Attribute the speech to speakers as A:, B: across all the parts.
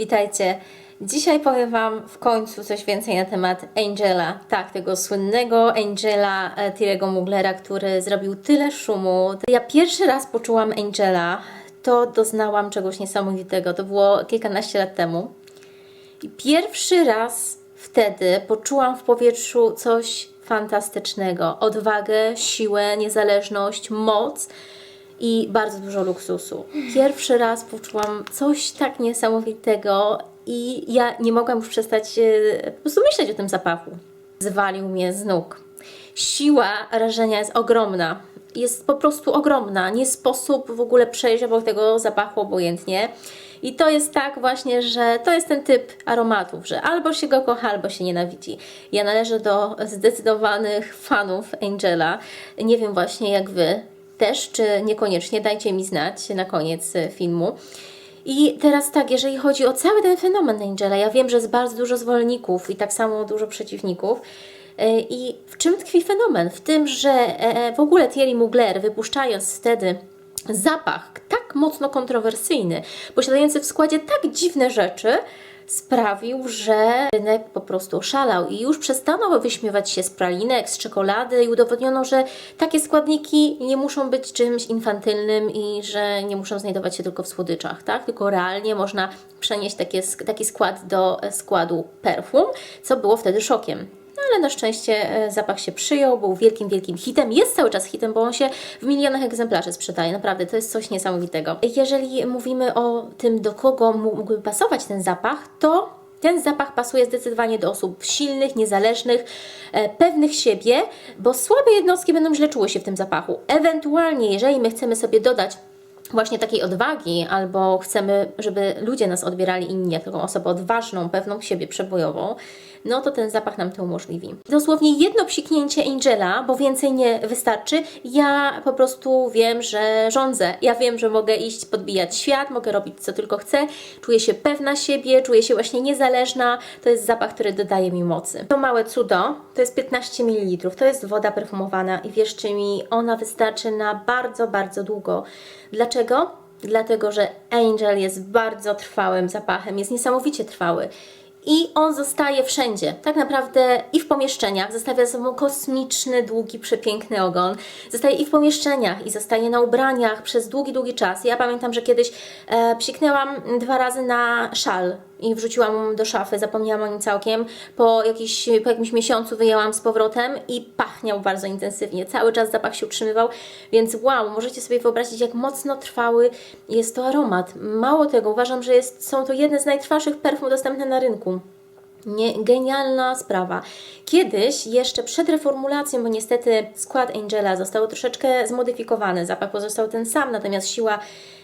A: Witajcie. Dzisiaj powiem Wam w końcu coś więcej na temat Angela. Tak, tego słynnego Angela e, Tirego Muglera, który zrobił tyle szumu. Ja pierwszy raz poczułam Angela, to doznałam czegoś niesamowitego. To było kilkanaście lat temu. I pierwszy raz wtedy poczułam w powietrzu coś fantastycznego. Odwagę, siłę, niezależność, moc i bardzo dużo luksusu. Pierwszy raz poczułam coś tak niesamowitego i ja nie mogłam już przestać e, po prostu myśleć o tym zapachu. Zwalił mnie z nóg. Siła rażenia jest ogromna. Jest po prostu ogromna. Nie sposób w ogóle przejść obok tego zapachu obojętnie. I to jest tak właśnie, że to jest ten typ aromatów, że albo się go kocha, albo się nienawidzi. Ja należę do zdecydowanych fanów Angela. Nie wiem właśnie jak Wy też, czy niekoniecznie, dajcie mi znać na koniec e, filmu. I teraz tak, jeżeli chodzi o cały ten fenomen Angela, ja wiem, że jest bardzo dużo zwolenników i tak samo dużo przeciwników. E, I w czym tkwi fenomen? W tym, że e, w ogóle Thierry Mugler, wypuszczając wtedy zapach tak mocno kontrowersyjny, posiadający w składzie tak dziwne rzeczy, sprawił, że rynek po prostu oszalał i już przestano wyśmiewać się z pralinek, z czekolady i udowodniono, że takie składniki nie muszą być czymś infantylnym i że nie muszą znajdować się tylko w słodyczach, tak? Tylko realnie można przenieść takie, taki skład do składu perfum, co było wtedy szokiem ale na szczęście e, zapach się przyjął, był wielkim, wielkim hitem. Jest cały czas hitem, bo on się w milionach egzemplarzy sprzedaje. Naprawdę, to jest coś niesamowitego. Jeżeli mówimy o tym, do kogo mógłby pasować ten zapach, to ten zapach pasuje zdecydowanie do osób silnych, niezależnych, e, pewnych siebie, bo słabe jednostki będą źle czuły się w tym zapachu. Ewentualnie, jeżeli my chcemy sobie dodać właśnie takiej odwagi, albo chcemy, żeby ludzie nas odbierali inni jako taką osobę odważną, pewną siebie, przebojową, no to ten zapach nam to umożliwi. Dosłownie jedno psiknięcie Angela, bo więcej nie wystarczy. Ja po prostu wiem, że rządzę. Ja wiem, że mogę iść podbijać świat, mogę robić co tylko chcę. Czuję się pewna siebie, czuję się właśnie niezależna. To jest zapach, który dodaje mi mocy. To małe cudo to jest 15 ml. To jest woda perfumowana i wierzcie mi, ona wystarczy na bardzo, bardzo długo. Dlaczego? Dlatego, że Angel jest bardzo trwałym zapachem, jest niesamowicie trwały i on zostaje wszędzie. Tak naprawdę i w pomieszczeniach, zostawia za sobą kosmiczny, długi, przepiękny ogon. Zostaje i w pomieszczeniach, i zostaje na ubraniach przez długi, długi czas. Ja pamiętam, że kiedyś e, psiknęłam dwa razy na szal i wrzuciłam do szafy, zapomniałam o nim całkiem. Po, jakiś, po jakimś miesiącu wyjęłam z powrotem i pachniał bardzo intensywnie. Cały czas zapach się utrzymywał, więc wow, możecie sobie wyobrazić, jak mocno trwały jest to aromat. Mało tego, uważam, że jest, są to jedne z najtrwalszych perfum dostępne na rynku. Nie, genialna sprawa. Kiedyś, jeszcze przed reformulacją, bo niestety skład Angela został troszeczkę zmodyfikowany, zapach pozostał ten sam, natomiast siła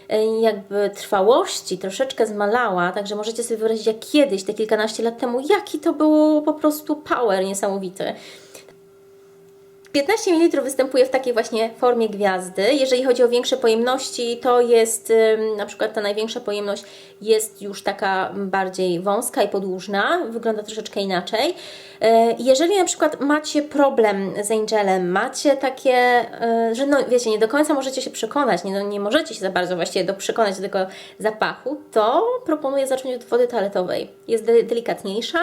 A: e, jakby trwałości troszeczkę zmalała, także możecie sobie wyobrazić, jak kiedyś, te kilkanaście lat temu, jaki to był po prostu power niesamowity. 15 ml występuje w takiej właśnie formie gwiazdy. Jeżeli chodzi o większe pojemności, to jest na przykład ta największa pojemność jest już taka bardziej wąska i podłużna, wygląda troszeczkę inaczej. E, jeżeli na przykład macie problem z Angelem, macie takie, e, że no wiecie, nie do końca możecie się przekonać, nie, no, nie możecie się za bardzo właściwie do, przekonać do tego zapachu, to proponuję zacząć od wody toaletowej. Jest delikatniejsza,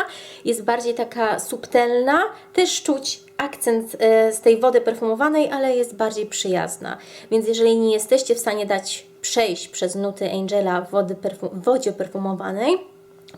A: jest bardziej taka subtelna, też czuć akcent e, z tej wody perfumowanej, ale jest bardziej przyjazna. Więc jeżeli nie jesteście w stanie dać przejść przez nuty Angela w wody perfum wodzie perfumowanej,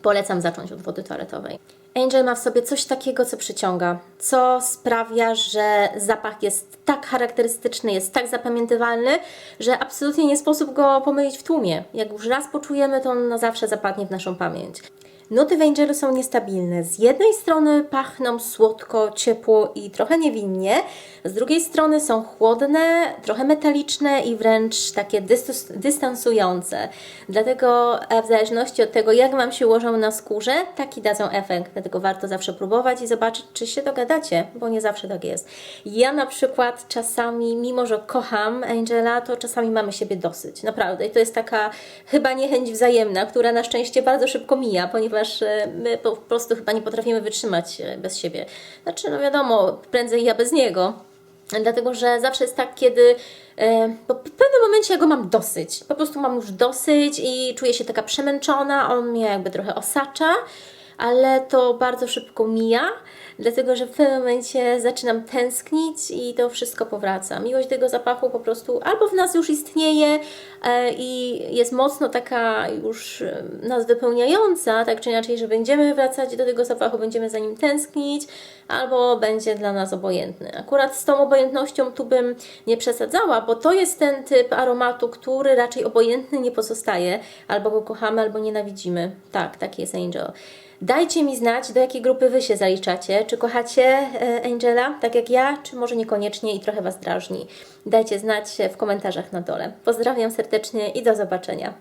A: polecam zacząć od wody toaletowej. Angel ma w sobie coś takiego, co przyciąga, co sprawia, że zapach jest tak charakterystyczny, jest tak zapamiętywalny, że absolutnie nie sposób go pomylić w tłumie. Jak już raz poczujemy, to on na zawsze zapadnie w naszą pamięć. Nuty w Angelu są niestabilne. Z jednej strony pachną słodko, ciepło i trochę niewinnie, z drugiej strony są chłodne, trochę metaliczne i wręcz takie dystansujące. Dlatego e, w zależności od tego, jak Wam się ułożą na skórze, taki dadzą efekt. Dlatego warto zawsze próbować i zobaczyć, czy się dogadacie, bo nie zawsze tak jest. Ja na przykład czasami, mimo że kocham Angela, to czasami mamy siebie dosyć. Naprawdę. I to jest taka chyba niechęć wzajemna, która na szczęście bardzo szybko mija, ponieważ ponieważ e, my po prostu chyba nie potrafimy wytrzymać e, bez siebie. Znaczy, no wiadomo, prędzej ja bez niego. Dlatego, że zawsze jest tak, kiedy e, po w pewnym momencie ja go mam dosyć. Po prostu mam już dosyć i czuję się taka przemęczona. On mnie jakby trochę osacza, ale to bardzo szybko mija. Dlatego, że w pewnym momencie zaczynam tęsknić i to wszystko powraca. Miłość tego zapachu po prostu albo w nas już istnieje e, i jest mocno taka już nas wypełniająca, tak czy inaczej, że będziemy wracać do tego zapachu, będziemy za nim tęsknić, albo będzie dla nas obojętny. Akurat z tą obojętnością tu bym nie przesadzała, bo to jest ten typ aromatu, który raczej obojętny nie pozostaje, albo go kochamy, albo nienawidzimy. Tak, taki jest Angel. Dajcie mi znać, do jakiej grupy Wy się zaliczacie. Czy kochacie e, Angela, tak jak ja, czy może niekoniecznie i trochę Was drażni. Dajcie znać w komentarzach na dole. Pozdrawiam serdecznie i do zobaczenia.